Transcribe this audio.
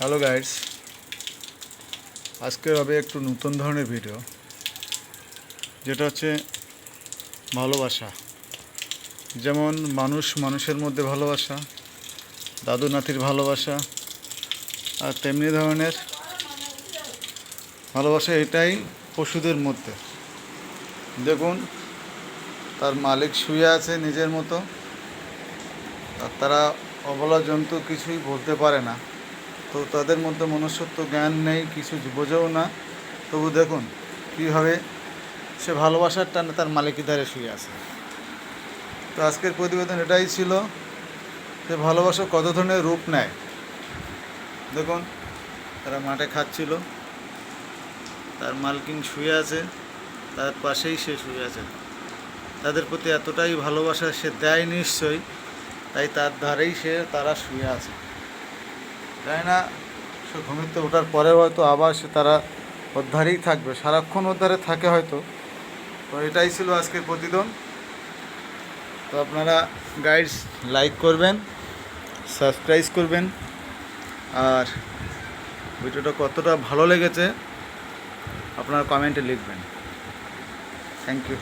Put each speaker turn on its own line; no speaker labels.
Hello guides আজকে হবে একটু নতুন ধরনের ভিডিও যেটা হচ্ছে ভালোবাসা। যেমন মানুষ মানুষের মধ্যে ভালোবাসা, দাদু নাতির ভালোবাসা, আর তেমনি ধরনের ভালোবাসা এটাই পশুদের মধ্যে। দেখুন, তার মালিক শুয়ে আছে নিজের মতো, আর তারা অবলা জন্তু কিছুই বলতে পারে না। তো তাদের মধ্যে মনুষ্যত্ব জ্ঞান নেই, কিছু বোঝেও না। তবু দেখুন, কীভাবে সে ভালোবাসার টানে তার মালিকের ধারে শুয়ে আছে। তো আজকের প্রতিবেদন এটাই ছিল, যে ভালোবাসা কত ধরনের রূপ নেয়। দেখুন, তারা মাঠে খাচ্ছিল, তার মালকিন শুয়ে আছে, তার পাশেই সে শুয়ে আছে। তাদের প্রতি এতটাই ভালোবাসা সে দেয় নিশ্চয়ই, তাই তার ধারেই সে, তারা শুয়ে আছে। জানি না, সে ঘুমিতে ওঠার পরে হয়তো আবার সে তারা ধারেই থাকবে, সারাক্ষণ ধারে থাকে হয়তো। তো এটাই ছিল আজকের প্রতিদিন। তো আপনারা গাইডস লাইক করবেন সাবস্ক্রাইব করবেন, আর ভিডিওটা কতটা ভালো লেগেছে, আপনারা কমেন্টে লিখবেন। Thank you